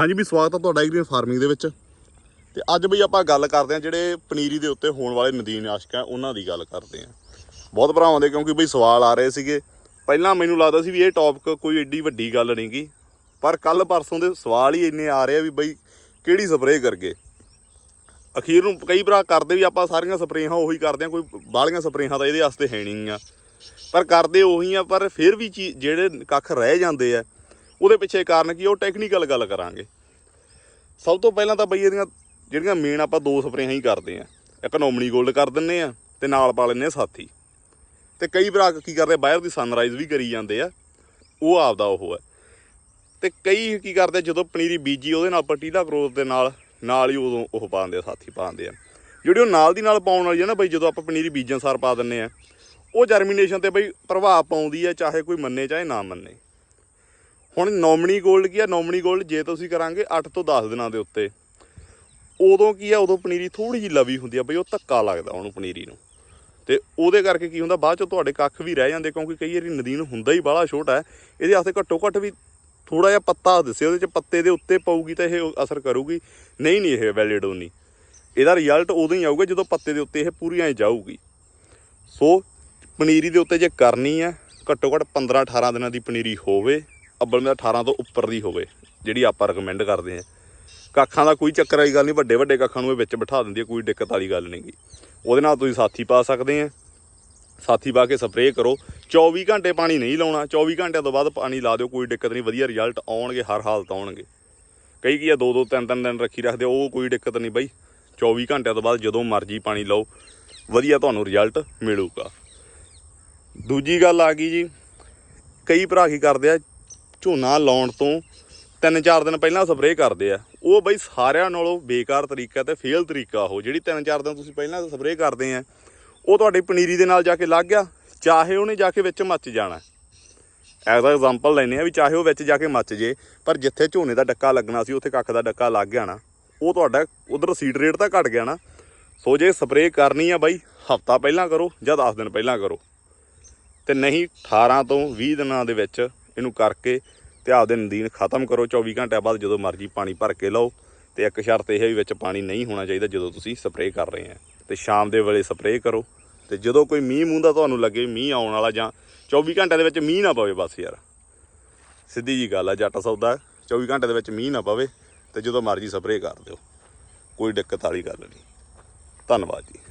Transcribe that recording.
ਹਾਂਜੀ ਵੀ ਸਵਾਗਤ ਆ ਤੁਹਾਡਾ ਐਗਰੀ ਫਾਰਮਿੰਗ ਦੇ ਵਿੱਚ। ਤੇ ਅੱਜ ਬਈ ਆਪਾਂ ਗੱਲ ਕਰਦੇ ਹਾਂ ਜਿਹੜੇ ਪਨੀਰੀ ਦੇ ਉੱਤੇ ਹੋਣ ਵਾਲੇ ਨਦੀਨ ਆਸ਼ਕ ਆ, ਉਹਨਾਂ ਦੀ ਗੱਲ ਕਰਦੇ ਹਾਂ। ਬਹੁਤ ਭਰਾਵਾਂ ਦੇ ਕਿਉਂਕਿ ਬਈ ਸਵਾਲ ਆ ਰਹੇ ਸੀਗੇ। ਪਹਿਲਾਂ ਮੈਨੂੰ ਲੱਗਦਾ ਸੀ ਵੀ ਇਹ ਟੌਪਿਕ ਕੋਈ ਏਡੀ ਵੱਡੀ ਗੱਲ ਨਹੀਂਗੀ ਪਰ ਕੱਲ ਪਰਸੋਂ ਦੇ ਸਵਾਲ ਹੀ ਇੰਨੇ ਆ ਰਹੇ ਆ ਵੀ ਬਈ ਕਿਹੜੀ ਸਪਰੇਅ ਕਰਗੇ। ਅਖੀਰ ਨੂੰ ਕਈ ਭਰਾ ਕਰਦੇ ਵੀ ਆਪਾਂ ਸਾਰੀਆਂ ਸਪਰੇਹਾਂ ਉਹੀ ਕਰਦੇ ਆ ਕੋਈ ਬਾਹਲੀਆਂ ਸਪਰੇਹਾਂ ਤਾਂ ਇਹਦੇ ਵਾਸਤੇ ਹੈ ਨਹੀਂ ਆ। ਪਰ ਕਰਦੇ ਉਹੀ ਆ, ਪਰ ਫਿਰ ਵੀ ਚੀ- ਜਿਹੜੇ ਕੱਖ ਰਹਿ ਜਾਂਦੇ ਆ ਉਹਦੇ ਪਿੱਛੇ ਕਾਰਨ ਕੀ ਉਹ ਟੈਕਨੀਕਲ ਗੱਲ ਕਰਾਂਗੇ। ਸਭ ਤੋਂ ਪਹਿਲਾਂ ਤਾਂ ਬਈ ਇਹਦੀਆਂ ਜਿਹੜੀਆਂ ਮੇਨ ਆਪਾਂ ਦੋ ਸਪਰੇਆਂ ਹੀ ਕਰਦੇ ਆ। ਇੱਕ ਨੋਮਨੀ ਗੋਲਡ ਕਰ ਦਿੰਨੇ ਆ ਤੇ ਨਾਲ ਪਾ ਲੈਂਦੇ ਆ ਸਾਥੀ। ਤੇ ਕਈ ਭਰਾ ਕੀ ਕਰਦੇ ਬਾਹਰ ਦੀ ਸਨਰਾਈਜ਼ ਵੀ ਕਰੀ ਜਾਂਦੇ ਆ। ਉਹ ਆਪਦਾ ਉਹ ਹੈ ਤੇ ਕਈ ਕੀ ਕਰਦੇ ਜਦੋਂ ਪਨੀਰੀ ਬੀਜੀ ਉਹਦੇ ਨਾਲ ਪਟੀਲਾ ਗਰੋਥ ਦੇ ਨਾਲ ਨਾਲ ਹੀ ਉਦੋਂ ਉਹ ਪਾਉਂਦੇ ਆ, ਸਾਥੀ ਪਾਉਂਦੇ ਆ। ਜਿਹੜੀ ਉਹ ਨਾਲ ਦੀ ਨਾਲ ਪਾਉਣ ਵਾਲੀ ਹੈ ਨਾ ਬਈ, ਜਦੋਂ ਆਪਾਂ ਪਨੀਰੀ ਬੀਜਣ ਸਾਰ ਪਾ ਦਿੰਨੇ ਆ, ਉਹ ਜਰਮੀਨੇਸ਼ਨ ਤੇ ਬਈ ਪ੍ਰਭਾਵ ਪਾਉਂਦੀ ਹੈ ਚਾਹੇ ਕੋਈ ਮੰਨੇ ਚਾਹੇ ਨਾ ਮੰਨੇ। ਹੁਣ ਨੋਮਨੀ ਗੋਲਡ ਕੀ ਆ? ਨੋਮਨੀ ਗੋਲਡ ਜੇ ਤੁਸੀਂ ਕਰਾਂਗੇ 8 ਤੋਂ 10 ਦਿਨਾਂ ਦੇ ਉੱਤੇ। ਉਦੋਂ ਕੀ ਆ? ਉਦੋਂ ਪਨੀਰੀ ਥੋੜੀ ਜਿਹੀ ਲਵੀ ਹੁੰਦੀ ਆ ਬਈ, ਉਹ ਧੱਕਾ ਲੱਗਦਾ ਉਹਨੂੰ ਪਨੀਰੀ ਨੂੰ। ਤੇ ਉਹਦੇ ਕਰਕੇ ਕੀ ਹੁੰਦਾ? ਬਾਅਦ ਚ ਤੁਹਾਡੇ ਕੱਖ ਵੀ ਰਹਿ ਜਾਂਦੇ, ਕਿਉਂਕਿ ਕਈ ਵਾਰੀ ਨਦੀਨ ਹੁੰਦਾ ਹੀ ਬਾਹਲਾ ਛੋਟਾ ਹੈ। ਇਹਦੇ ਵਾਸਤੇ ਘੱਟੋ ਘੱਟ ਵੀ ਥੋੜਾ ਜਿਹਾ ਪੱਤਾ ਦਿਸੇ ਉਹਦੇ ਚ ਪੱਤੇ ਦੇ ਉੱਤੇ ਪਊਗੀ ਤਾਂ ਇਹ ਅਸਰ ਕਰੂਗੀ। ਨਹੀਂ ਨਹੀਂ, ਇਹ ਵੈਲਿਡ ਹੋਣੀ ਇਹਦਾ ਰਿਜ਼ਲਟ ਉਦੋਂ ਹੀ ਆਊਗਾ ਜਦੋਂ ਪੱਤੇ ਦੇ ਉੱਤੇ ਇਹ ਪੂਰੀ ਐ ਜਾਊਗੀ। ਸੋ ਪਨੀਰੀ ਦੇ ਉੱਤੇ ਜੇ ਕਰਨੀ ਹੈ, ਘੱਟੋ ਘੱਟ 15 18 ਦਿਨਾਂ ਦੀ ਪਨੀਰੀ ਹੋਵੇ। ਅੱਬਲ ਮੇਰਾ 18 ਤੋਂ ਉੱਪਰ ਦੀ ਹੋਵੇ, ਜਿਹੜੀ ਆਪਾਂ ਰეკਮੈਂਡ ਕਰਦੇ ਆ ਕੱਖਾਂ ਦਾ ਕੋਈ ਚੱਕਰ ਵਾਲੀ ਗੱਲ ਨਹੀਂ, ਵੱਡੇ ਵੱਡੇ ਕੱਖਾਂ ਨੂੰ ਇਹ ਵਿੱਚ ਬਿਠਾ ਦਿੰਦੀ ਹੈ, ਕੋਈ ਦਿੱਕਤ ਵਾਲੀ ਗੱਲ ਨਹੀਂਗੀ ਉਹਦੇ ਨਾਲ ਤੁਸੀਂ ਸਾਥੀ ਪਾ ਸਕਦੇ ਆ ਸਾਥੀ ਪਾ ਕੇ ਸਪਰੇਅ ਕਰੋ। 24 ਘੰਟੇ ਪਾਣੀ ਨਹੀਂ ਲਾਉਣਾ। 24 ਘੰਟਿਆਂ ਤੋਂ ਬਾਅਦ ਪਾਣੀ ਲਾ ਦਿਓ, ਕੋਈ ਦਿੱਕਤ ਨਹੀਂ, ਵਧੀਆ ਰਿਜ਼ਲਟ ਆਉਣਗੇ, ਹਰ ਹਾਲਤ ਆਉਣਗੇ। ਕਈ ਕੀ ਆ, ਦੋ ਦੋ, ਤਿੰਨ ਤਿੰਨ ਦਿਨ ਰੱਖੀ ਰੱਖਦੇ ਉਹ ਕੋਈ ਦਿੱਕਤ ਨਹੀਂ ਬਾਈ। 24 ਘੰਟਿਆਂ ਤੋਂ ਬਾਅਦ ਜਦੋਂ ਮਰਜ਼ੀ ਪਾਣੀ ਲਾਓ, ਵਧੀਆ ਤੁਹਾਨੂੰ ਰਿਜ਼ਲਟ ਮਿਲੂਗਾ। ਦੂਜੀ ਗੱਲ ਆ ਗਈ ਜੀ, ਕਈ ਭਰਾ ਕੀ ਕਰਦੇ ਆ ਝੋਨਾ ਲਾਉਣ ਤੋਂ ਤਿੰਨ ਚਾਰ ਦਿਨ ਪਹਿਲਾਂ ਸਪਰੇਅ ਕਰਦੇ ਆ। ਉਹ ਬਈ ਸਾਰਿਆਂ ਨਾਲੋਂ ਬੇਕਾਰ ਤਰੀਕਾ ਤੇ ਫੇਲ ਤਰੀਕਾ ਉਹ, ਜਿਹੜੀ ਤਿੰਨ ਚਾਰ ਦਿਨ ਤੁਸੀਂ ਪਹਿਲਾਂ ਸਪਰੇਅ ਕਰਦੇ ਆ, ਉਹ ਤੁਹਾਡੀ ਪਨੀਰੀ ਦੇ ਨਾਲ ਜਾ ਕੇ ਲੱਗ ਗਿਆ, ਚਾਹੇ ਉਹਨੇ ਜਾ ਕੇ ਵਿੱਚ ਮੱਚ ਜਾਣਾ। ਐਜ਼ ਅ ਐਗਜ਼ਾਮਪਲ ਲੈਨੇ ਆ ਵੀ ਚਾਹੇ ਉਹ ਵਿੱਚ ਜਾ ਕੇ ਮੱਚ ਜੇ, ਪਰ ਜਿੱਥੇ ਝੋਨੇ ਦਾ ਡੱਕਾ ਲੱਗਣਾ ਸੀ, ਉੱਥੇ ਕੱਖ ਦਾ ਡੱਕਾ ਲੱਗ ਗਿਆ ਨਾ, ਉਹ ਤੁਹਾਡਾ ਉਧਰ ਸੀਡ ਰੇਟ ਤਾਂ ਘਟ ਗਿਆ ਨਾ। ਸੋ ਜੇ ਸਪਰੇਅ ਕਰਨੀ ਆ ਬਾਈ, ਹਫਤਾ ਪਹਿਲਾਂ ਕਰੋ ਜਾਂ 10 ਦਿਨ ਪਹਿਲਾਂ ਕਰੋ। ਤੇ ਨਹੀਂ 18 ਤੋਂ 20 ਦਿਨਾਂ ਦੇ ਵਿੱਚ ਇਹਨੂੰ ਕਰਕੇ ਤੇ ਆਪਦੇ ਨਦੀਨ ਖਤਮ ਕਰੋ। 24 ਘੰਟਿਆਂ ਬਾਅਦ ਜਦੋਂ ਮਰਜ਼ੀ ਪਾਣੀ ਭਰ ਕੇ ਲਓ ਤੇ ਇੱਕ ਸ਼ਰਤ ਇਹ ਹੈ ਵੀ ਵਿੱਚ ਪਾਣੀ ਨਹੀਂ ਹੋਣਾ ਚਾਹੀਦਾ ਜਦੋਂ ਤੁਸੀਂ ਸਪਰੇਅ ਕਰ ਰਹੇ ਆ। ਤੇ ਸ਼ਾਮ ਦੇ ਵੇਲੇ ਸਪਰੇਅ ਕਰੋ ਤੇ ਜਦੋਂ ਕੋਈ ਮੀਂਹ ਮੂੰਹ ਦਾ ਤੁਹਾਨੂੰ ਲੱਗੇ ਮੀਂਹ ਆਉਣ ਵਾਲਾ ਜਾਂ 24 ਘੰਟਿਆਂ ਦੇ ਵਿੱਚ ਮੀਂਹ ਨਾ ਪਵੇ ਬਸ ਯਾਰ। ਸਿੱਧੀ ਜੀ ਗੱਲ ਆ, ਜੱਟ ਸੌਦਾ 24 ਘੰਟੇ ਦੇ ਵਿੱਚ ਮੀਂਹ ਨਾ ਪਵੇ ਤੇ ਜਦੋਂ ਮਰਜ਼ੀ ਸਪਰੇਅ ਕਰ ਦਿਓ। ਕੋਈ ਦਿੱਕਤ ਵਾਲੀ ਗੱਲ ਨਹੀਂ। ਧੰਨਵਾਦ ਜੀ।